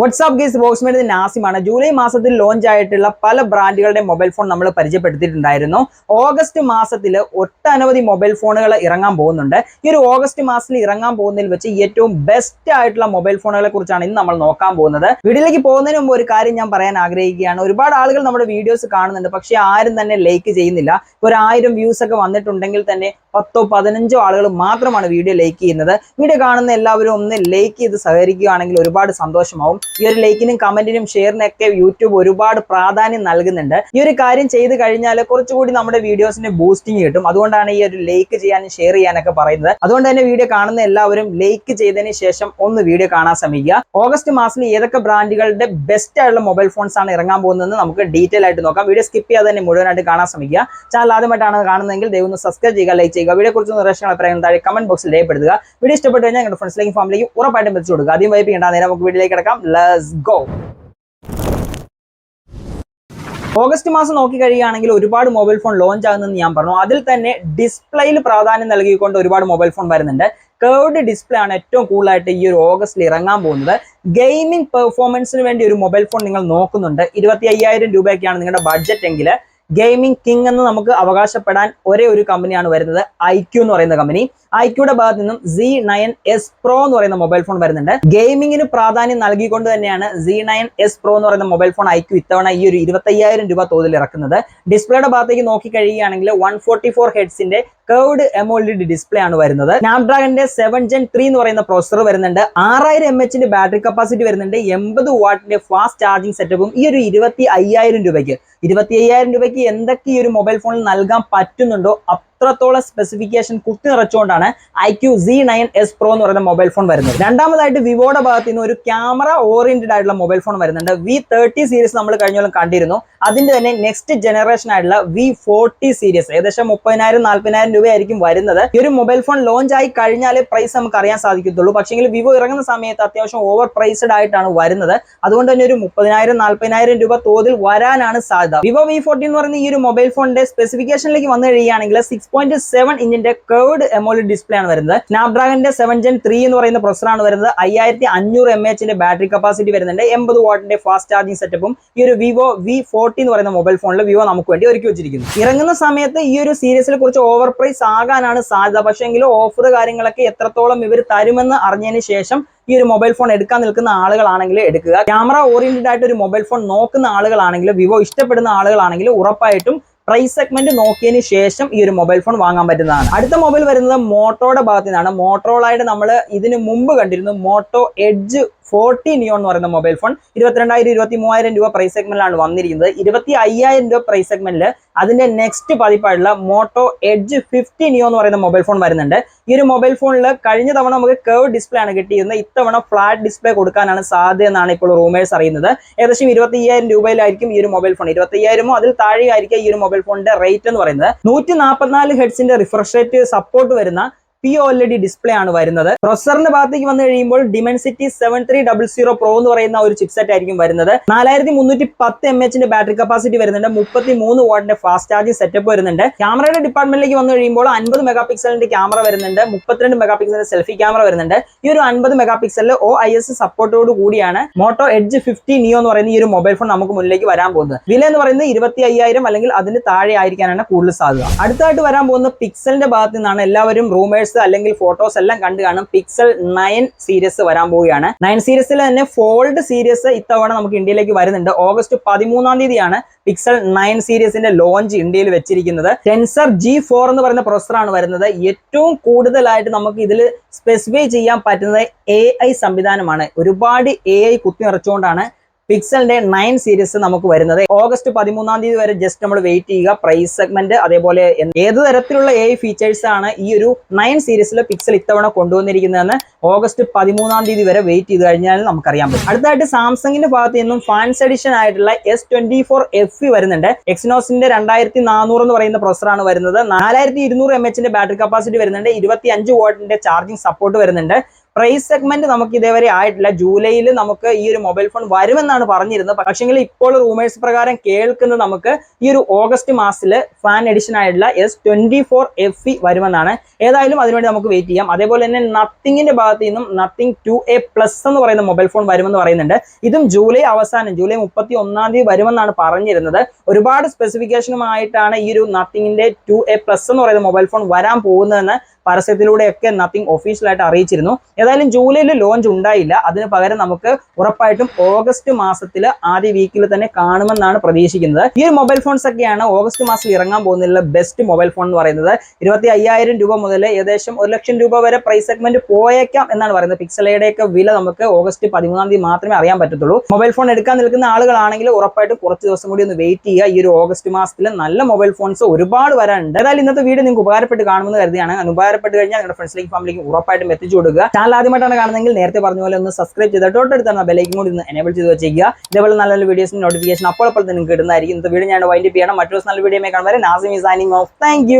WhatsApp ഗീസ് ബോക്സ്മേറ്റ് നാസിമാണ്. ജൂലൈ മാസത്തിൽ ലോഞ്ച് ആയിട്ടുള്ള പല ബ്രാൻഡുകളുടെ മൊബൈൽ ഫോൺ നമ്മൾ പരിചയപ്പെടുത്തിയിട്ടുണ്ടായിരുന്നു. ഓഗസ്റ്റ് മാസത്തിൽ ഒട്ടനവധി മൊബൈൽ ഫോണുകൾ ഇറങ്ങാൻ പോകുന്നുണ്ട്. ഈ ഒരു ഓഗസ്റ്റ് മാസത്തിൽ ഇറങ്ങാൻ പോകുന്നതിൽ വെച്ച് ഏറ്റവും ബെസ്റ്റ് ആയിട്ടുള്ള മൊബൈൽ ഫോണുകളെ കുറിച്ചാണ് ഇന്ന് നമ്മൾ നോക്കാൻ പോകുന്നത്. വീഡിയോയിലേക്ക് പോകുന്നതിന് മുമ്പ് ഒരു കാര്യം ഞാൻ പറയാൻ ആഗ്രഹിക്കുകയാണ്. ഒരുപാട് ആളുകൾ നമ്മുടെ വീഡിയോസ് കാണുന്നുണ്ട്. പക്ഷേ ആരും തന്നെ ലൈക്ക് ചെയ്യുന്നില്ല. ഒരു ആയിരം വ്യൂസ് ഒക്കെ വന്നിട്ടുണ്ടെങ്കിൽ തന്നെ പത്തോ പതിനഞ്ചോ ആളുകൾ മാത്രമാണ് വീഡിയോ ലൈക്ക് ചെയ്യുന്നത്. വീഡിയോ കാണുന്ന എല്ലാവരും ഒന്ന് ലൈക്ക് ചെയ്ത് സഹകരിക്കുകയാണെങ്കിൽ ഒരുപാട് സന്തോഷമാവും. ഈ ഒരു ലൈക്കിനും കമന്റിനും ഷെയറിനൊക്കെ യൂട്യൂബ് ഒരുപാട് പ്രാധാന്യം നൽകുന്നുണ്ട്. ഈ ഒരു കാര്യം ചെയ്ത് കഴിഞ്ഞാൽ കുറച്ചുകൂടി നമ്മുടെ വീഡിയോസിന് ബൂസ്റ്റിംഗ് കിട്ടും. അതുകൊണ്ടാണ് ഈ ഒരു ലൈക്ക് ചെയ്യാനും ഷെയർ ചെയ്യാനൊക്കെ പറയുന്നത്. അതുകൊണ്ട് തന്നെ വീഡിയോ കാണുന്ന എല്ലാവരും ലൈക്ക് ചെയ്തതിന് ശേഷം ഒന്ന് വീഡിയോ കാണാൻ ശ്രമിക്കുക. ഓഗസ്റ്റ് മാസത്തിൽ ഏതൊക്കെ ബ്രാൻഡുകളുടെ ബെസ്റ്റ് ആയിട്ടുള്ള മൊബൈൽ ഫോൺസ് ആണ് ഇറങ്ങാൻ പോകുന്നത് നമുക്ക് ഡീറ്റെയിൽ ആയിട്ട് നോക്കാം. വീഡിയോ സ്കിപ്പ് ചെയ്യാതെ തന്നെ മുഴുവനായിട്ട് കാണാൻ ശ്രമിക്കുക. ചാനൽ ആദ്യമായിട്ടാണ് കാണുന്നതെങ്കിൽ ദയവ് ഒന്ന് സബ്സ്ക്രൈബ് ചെയ്യുക ലൈക്ക് ചെയ്യുക. വീഡിയോ കുറിച്ച് നിർദ്ദേശങ്ങൾ അഭിപ്രായം താഴെ കമന്റ് ബോക്സിൽ രേഖപ്പെടുത്തുക. വീഡിയോ ഇഷ്ടപ്പെട്ടു കഴിഞ്ഞാൽ ഫ്രണ്ട്സിലേക്ക് ഫ്രണ്ട്സിലേക്കും ഫാമിലിക്കും ഉറപ്പായിട്ടും വെച്ചു കൊടുക്കുക. ആദ്യം വൈപ്പ് ചെയ്യേണ്ട നേരം നമുക്ക് വീട്ടിലേക്ക് കിടക്കാം. ലെറ്റ്സ് ഗോ ഓഗസ്റ്റ് മാസം നോക്കി കഴിയുകയാണെങ്കിൽ ഒരുപാട് മൊബൈൽ ഫോൺ ലോഞ്ച് ആകുന്നെന്ന് ഞാൻ പറഞ്ഞു. അതിൽ തന്നെ ഡിസ്പ്ലേയിൽ പ്രാധാന്യം നൽകിക്കൊണ്ട് ഒരുപാട് മൊബൈൽ ഫോൺ വരുന്നുണ്ട്. കേർഡ് ഡിസ്പ്ലേ ആണ് ഏറ്റവും കൂടുതലായിട്ട് ഈ ഒരു ഓഗസ്റ്റിൽ ഇറങ്ങാൻ പോകുന്നത്. ഗെയിമിംഗ് പെർഫോമൻസിന് വേണ്ടി ഒരു മൊബൈൽ ഫോൺ നിങ്ങൾ നോക്കുന്നുണ്ട്. ഇരുപത്തി അയ്യായിരം രൂപയൊക്കെയാണ് നിങ്ങളുടെ ബഡ്ജറ്റ് എങ്കിൽ ഗെയിമിംഗ് കിങ് എന്ന് നമുക്ക് അവകാശപ്പെടാൻ ഒരേ ഒരു കമ്പനിയാണ് വരുന്നത് ഐക്യു എന്ന് പറയുന്ന കമ്പനി. ഐക്യുടെ ഭാഗത്ത് നിന്നും സി നയൻ എസ് പ്രോ എന്ന് പറയുന്ന മൊബൈൽ ഫോൺ വരുന്നുണ്ട്. ഗെയിമിങ്ങിന് പ്രാധാന്യം നൽകിക്കൊണ്ട് തന്നെയാണ് സി നയൻ എസ് പ്രോ എന്ന് പറയുന്ന മൊബൈൽ ഫോൺ ഐക്യു ഇത്തവണ ഈ ഒരു ഇരുപത്തയ്യായിരം രൂപ തോതിൽ ഇറക്കുന്നത്. ഡിസ്പ്ലേയുടെ ഭാഗത്തേക്ക് നോക്കി കഴിയുകയാണെങ്കിൽ വൺ ഫോർട്ടി ഫോർ ഹെഡ്സിന്റെ കേർഡ് എമോൾഡ് ഡിസ്പ്ലേ ആണ് വരുന്നത്. സ്നാപ്ഡ്രാഗന്റെ സെവൻ ജെൻ ത്രീ എന്ന് പറയുന്ന പ്രോസസർ വരുന്നുണ്ട്. ആറായിരം എം എച്ചിന്റെ ബാറ്ററി കപ്പാസിറ്റി വരുന്നുണ്ട്. എൺപത് വാട്ടിന്റെ ഫാസ്റ്റ് ചാർജിംഗ് സെറ്റപ്പും ഈ ഒരു ഇരുപത്തി അയ്യായിരം രൂപയ്ക്ക്. ഇരുപത്തി അയ്യായിരം രൂപയ്ക്ക് എന്തൊക്കെ ഈ ഒരു മൊബൈൽ ഫോണിൽ നൽകാൻ പറ്റുന്നുണ്ടോ? അത്രത്തോളം സ്പെസിഫിക്കേഷൻ കുത്തി നിറച്ചുകൊണ്ടാണ് I Q C nine S pro എന്ന് പറയുന്ന മൊബൈൽ ഫോൺ വരുന്നത്. രണ്ടാമതായിട്ട് വിവോയുടെ ഭാഗത്ത് നിന്ന് ഒരു ക്യാമറ ഓറിയന്റഡ് ആയിട്ടുള്ള മൊബൈൽ ഫോൺ വരുന്നുണ്ട്. വി തേർട്ടി സീരീസ് നമ്മൾ കഴിഞ്ഞോളം കണ്ടിരുന്നു. അതിന്റെ തന്നെ നെക്സ്റ്റ് ജനറേഷൻ ആയിട്ടുള്ള വി ഫോർട്ടി സീരീസ് ഏകദേശം മുപ്പതിനായിരം നാല്പതിനായിരം രൂപയായിരിക്കും വരുന്നത്. ഈ ഒരു മൊബൈൽ ഫോൺ ലോഞ്ച് ആയി കഴിഞ്ഞാലേ പ്രൈസ് നമുക്ക് അറിയാൻ സാധിക്കത്തുള്ളൂ. പക്ഷേങ്കിൽ വിവോ ഇറങ്ങുന്ന സമയത്ത് അത്യാവശ്യം ഓവർ പ്രൈസ്ഡ് ആയിട്ടാണ് വരുന്നത്. അതുകൊണ്ട് തന്നെ ഒരു മുപ്പതിനായിരം നാല്പതിനായിരം രൂപ തോതിൽ വരാനാണ് സാധ്യത. വിവോ വി ഫോർട്ടി എന്ന് പറയുന്ന ഈ ഒരു മൊബൈൽ ഫോണിന്റെ സ്പെസിഫിക്കേഷനിലേക്ക് വന്നു കഴിയുകയാണെങ്കിൽ സിക്സ് പോയിന്റ് സെവൻ ഇഞ്ചിന്റെ കേർഡ് എമോലി ഡിസ്പ്ലേ ആണ് വരുന്നത്. സ്നാപ്ഡ്രാഗന്റെ സെവൻ ജെൻ ത്രീ എന്ന് പറയുന്ന പ്രൊസറാണ് വരുന്നത്. അയ്യായിരത്തി അഞ്ഞൂറ് എം എച്ചിന്റെ ബാറ്ററി കപ്പാസിറ്റി വരുന്നുണ്ട്. എൺപത് വാട്ടിന്റെ ഫാസ്റ്റ് ചാർജിംഗ് സെറ്റപ്പും ഈ ഒരു വിവോ വി ഫോർട്ടി എന്ന് പറയുന്ന മൊബൈൽ ഫോണിൽ വിവോ നമുക്ക് വേണ്ടി ഒരുക്കി വെച്ചിരിക്കുന്നു. ഇറങ്ങുന്ന സമയത്ത് ഈ ഒരു സീരീസിൽ കുറച്ച് ഓവർ പ്രൈസ് ആകാനാണ് സാധ്യത. പക്ഷേങ്കിലും ഓഫർ കാര്യങ്ങളൊക്കെ എത്രത്തോളം ഇവർ തരുമെന്ന് അറിഞ്ഞതിന് ശേഷം ഈ ഒരു മൊബൈൽ ഫോൺ എടുക്കാൻ നിൽക്കുന്ന ആളുകളാണെങ്കിൽ എടുക്കുക. ക്യാമറ ഓറിയന്റഡ് ആയിട്ട് ഒരു മൊബൈൽ ഫോൺ നോക്കുന്ന ആളുകളാണെങ്കിൽ വിവോ ഇഷ്ടപ്പെടുന്ന ആളുകളാണെങ്കിൽ ഉറപ്പായിട്ടും പ്രൈസ് സെഗ്മെന്റ് നോക്കിയതിന് ശേഷം ഈ ഒരു മൊബൈൽ ഫോൺ വാങ്ങാൻ പറ്റുന്നതാണ്. അടുത്ത മൊബൈൽ വരുന്നത് മോട്ടോയുടെ ഭാഗത്തു നിന്നാണ് മോട്ടോളായിട്ട് നമ്മൾ ഇതിന് മുമ്പ് കണ്ടിരുന്നു മോട്ടോ എഡ്ജ് ഫോർട്ടി നിയോ എന്ന് പറയുന്ന മൊബൈൽ ഫോൺ ഇരുപത്തിരണ്ടായിരം ഇരുപത്തി മൂവായിരം രൂപ പ്രൈസ് സെഗ്മെന്റിലാണ് വന്നിരിക്കുന്നത്. ഇരുപത്തി അയ്യായിരം രൂപ പ്രൈസ് സെഗ്മെന്റിൽ അതിന്റെ നെക്സ്റ്റ് പതിപ്പായിട്ടുള്ള മോട്ടോ എഡ്ജ് ഫിഫ്റ്റി നിയോ എന്ന് പറയുന്ന മൊബൈൽ ഫോൺ വരുന്നുണ്ട്. ഈ ഒരു മൊബൈൽ ഫോണിൽ കഴിഞ്ഞ തവണ നമുക്ക് കേവ് ഡിസ്പ്ലേ ആണ് കിട്ടിയിരുന്നത്. ഇത്തവണ ഫ്ലാറ്റ് ഡിസ്പ്ലേ കൊടുക്കാനാണ് സാധ്യത എന്നാണ് ഇപ്പോൾ റൂമേഴ്സ് അറിയുന്നത്. ഏകദേശം ഇരുപത്തി അയ്യായിരം രൂപയിലായിരിക്കും ഈ ഒരു മൊബൈൽ ഫോൺ ഇരുപത്തി അയ്യായിരമോ അതിൽ താഴെയായിരിക്കും ഈ ഒരു മൊബൈൽ ഫോണിന്റെ റേറ്റ് എന്ന് പറയുന്നത്. നൂറ്റി നാൽപ്പത്തിനാല് ഹെഡ്സിന്റെ റിഫ്രഷ് റേറ്റ് സപ്പോർട്ട് വരുന്ന P O L D display ആണ് വരുന്നത്. പ്രൊസറിന്റെ ഭാഗത്തേക്ക് വന്നു കഴിയുമ്പോൾ Dimensity seven three double zero pro എന്ന് പറയുന്ന ഒരു ചിപ്സെറ്റ് ആയിരിക്കും വരുന്നത്. നാലായിരത്തി മുന്നൂറ്റി പത്ത് എം എച്ചിന്റെ ബാറ്ററി കപ്പാസിറ്റി വരുന്നുണ്ട്. മുപ്പത്തി മൂന്ന് വാട്ടിന്റെ ഫാസ്റ്റ് ചാർജിംഗ് സെറ്റപ്പ് വരുന്നുണ്ട്. ക്യാമറയുടെ ഡിപ്പാർട്ട്മെന്റിലേക്ക് വന്നു കഴിയുമ്പോൾ അൻപത് മെഗാ പിക്സലിന്റെ ക്യാമറ വരുന്നുണ്ട്. മുപ്പത്തിരണ്ട് മെഗാ പിക്സലിന്റെ സെൽഫി ക്യാമറ വരുന്നുണ്ട്. ഈ ഒരു അൻപത് മെഗാ പിക്സലിൽ ഒ ഐ എസ് സപ്പോർട്ടോട് കൂടിയാണ് മോട്ടോ എഡ്ജ് ഫിഫ്റ്റി നിയോ എന്ന് പറയുന്ന ഈ ഒരു മൊബൈൽ ഫോൺ നമുക്ക് മുന്നിലേക്ക് വരാൻ പോകുന്നത്. വില എന്ന് പറയുന്നത് ഇരുപത്തി അയ്യായിരം അല്ലെങ്കിൽ അതിന് താഴെ ആയിരിക്കാനാണ് കൂടുതൽ സാധ്യത. അടുത്തായിട്ട് വരാൻ പോകുന്ന പിക്സലിന്റെ ഭാഗത്ത് നിന്നാണ് എല്ലാവരും റൂമേഴ്സ് അല്ലെങ്കിൽ ഫോട്ടോസ് എല്ലാം കണ്ടു കാണും. പിക്സൽ നയൻ സീരീസ് വരാൻ പോവുകയാണ്. നയൻ സീരീസിൽ തന്നെ ഫോൾഡ് സീരീസ് ഇത്തവണ നമുക്ക് ഇന്ത്യയിലേക്ക് വരുന്നുണ്ട്. ഓഗസ്റ്റ് പതിമൂന്നാം തീയതിയാണ് പിക്സൽ നയൻ സീരീസിന്റെ ലോഞ്ച് ഇന്ത്യയിൽ വെച്ചിരിക്കുന്നത്. ടെൻസർ ജി ഫോർ എന്ന് പറയുന്ന പ്രൊസറാണ് വരുന്നത്. ഏറ്റവും കൂടുതലായിട്ട് നമുക്ക് ഇതിൽ സ്പെസിഫൈ ചെയ്യാൻ പറ്റുന്നത് എ സംവിധാനമാണ്. ഒരുപാട് എ കുത്തി നിറച്ചുകൊണ്ടാണ് പിക്സലിന്റെ നയൻ സീരീസ് നമുക്ക് വരുന്നത്. ഓഗസ്റ്റ് പതിമൂന്നാം തീയതി വരെ ജസ്റ്റ് നമ്മൾ വെയിറ്റ് ചെയ്യുക. പ്രൈസ് സെഗ്മെന്റ് അതേപോലെ ഏത് തരത്തിലുള്ള എ ഫീച്ചേഴ്സ് ആണ് ഈ ഒരു നയൻ സീരീസിൽ പിക്സൽ ഇത്തവണ കൊണ്ടുവന്നിരിക്കുന്നതെന്ന് ഓഗസ്റ്റ് പതിമൂന്നാം തീയതി വരെ വെയിറ്റ് ചെയ്ത് കഴിഞ്ഞാൽ നമുക്കറിയാൻ പറ്റും. അടുത്തായിട്ട് സാംസങ്ങിന്റെ ഭാഗത്ത് നിന്നും ഫാൻസ് എഡിഷൻ ആയിട്ടുള്ള എസ് ട്വന്റി ഫോർ എഫ് വരുന്നുണ്ട്. എക്സിനോസിന്റെ രണ്ടായിരത്തി നാനൂറ് എന്ന് പറയുന്ന പ്രൊസറാണ് വരുന്നത്. നാലായിരത്തി ഇരുന്നൂറ് എം എച്ചിന്റെ ബാറ്ററി കപ്പാസിറ്റി വരുന്നുണ്ട്. ഇരുപത്തി അഞ്ച് വോട്ടിന്റെ ചാർജിംഗ് സപ്പോർട്ട് വരുന്നുണ്ട്. പ്രൈസ് സെഗ്മെന്റ് നമുക്ക് ഇതേവരെ ആയിട്ടില്ല. ജൂലൈയിൽ നമുക്ക് ഈ ഒരു മൊബൈൽ ഫോൺ വരുമെന്നാണ് പറഞ്ഞിരുന്നത്. പക്ഷെങ്കിൽ ഇപ്പോൾ റൂമേഴ്സ് പ്രകാരം കേൾക്കുന്നത് നമുക്ക് ഈ ഒരു ഓഗസ്റ്റ് മാസത്തിൽ ഫാൻ എഡിഷൻ ആയിട്ടുള്ള S twenty four F E വരുമെന്നാണ്. ഏതായാലും അതിനുവേണ്ടി നമുക്ക് വെയിറ്റ് ചെയ്യാം. അതേപോലെ തന്നെ നത്തിങ്ങിന്റെ ഭാഗത്ത് നിന്നും നത്തിങ് ടു എ പ്ലസ് എന്ന് പറയുന്ന മൊബൈൽ ഫോൺ വരുമെന്ന് പറയുന്നുണ്ട്. ഇതും ജൂലൈ അവസാനം ജൂലൈ മുപ്പത്തി ഒന്നാം തീയതി വരുമെന്നാണ് പറഞ്ഞിരുന്നത്. ഒരുപാട് സ്പെസിഫിക്കേഷനുമായിട്ടാണ് ഈ ഒരു നത്തിങ്ങിന്റെ ടു എ പ്ലസ് എന്ന് പറയുന്ന മൊബൈൽ ഫോൺ വരാൻ പോകുന്നതെന്ന് പരസ്യത്തിലൂടെയൊക്കെ നത്തിങ് ഒഫീഷ്യലായിട്ട് അറിയിച്ചിരുന്നു. ഏതായാലും ജൂലൈയിൽ ലോഞ്ച് ഉണ്ടായില്ല. അതിന് പകരം നമുക്ക് ഉറപ്പായിട്ടും ഓഗസ്റ്റ് മാസത്തിൽ ആദ്യ വീക്കിൽ തന്നെ കാണുമെന്നാണ് പ്രതീക്ഷിക്കുന്നത്. ഈ ഒരു മൊബൈൽ ഫോൺസ് ഒക്കെയാണ് ഓഗസ്റ്റ് മാസത്തിൽ ഇറങ്ങാൻ പോകുന്നതിലുള്ള ബെസ്റ്റ് മൊബൈൽ ഫോൺ എന്ന് പറയുന്നത്. ഇരുപത്തി അയ്യായിരം രൂപ മുതൽ ഏകദേശം ഒരു ലക്ഷം രൂപ വരെ പ്രൈസ് സെഗ്മെന്റ് പോയേക്കാം എന്നാണ് പറയുന്നത്. പിക്സലയുടെയൊക്കെ വില നമുക്ക് ഓഗസ്റ്റ് പതിമൂന്നാം തീയതി മാത്രമേ അറിയാൻ പറ്റത്തുള്ളൂ. മൊബൈൽ ഫോൺ എടുക്കാൻ നിൽക്കുന്ന ആളുകളാണെങ്കിൽ ഉറപ്പായിട്ടും കുറച്ച് ദിവസം കൂടി ഒന്ന് വെയിറ്റ് ചെയ്യുക. ഈ ഒരു ഓഗസ്റ്റ് മാസത്തിൽ നല്ല മൊബൈൽ ഫോൺസ് ഒരുപാട് വരാനുണ്ട്. ഏതായാലും ഇന്നത്തെ വീഡിയോ നിങ്ങൾക്ക് ഉപകാരപ്പെട്ട് കാണുമെന്ന് കരുതിയാണ്. ഉപകാരപ്പെട്ട് കഴിഞ്ഞാൽ നിങ്ങളുടെ ഫ്രണ്ട്സിലേക്ക് ഫാമിലിക്ക് ഉറപ്പായിട്ടും എത്തിച്ചു കൊടുക്കുക. ആദ്യമായിട്ടാണ് കാണുന്നതെങ്കിൽ നേരത്തെ പറഞ്ഞ പോലെ ഒന്ന് സബ്സ്ക്രൈബ് ചെയ്ത് തൊട്ടടുത്താണ് ബെലൈക്കും കൂടി ഒന്ന് എനേബിൾ ചെയ്ത് വെച്ചേക്കുക. ഇതേപോലെ നല്ല നല്ല വീഡിയോസിന് നോട്ടിഫിക്കേഷൻ അപ്പോൾ അപ്പോൾ നിങ്ങൾക്ക് കിട്ടുന്നതായിരിക്കും. ഇന്നത്തെ വീഡിയോ ഞാൻ വൈൻഡപ്പ് ചെയ്യണം. മറ്റൊരു നല്ല വീഡിയോ കാണുമ്പോൾ നാസിമി സൈനിങ് ഓഫ്. താങ്ക്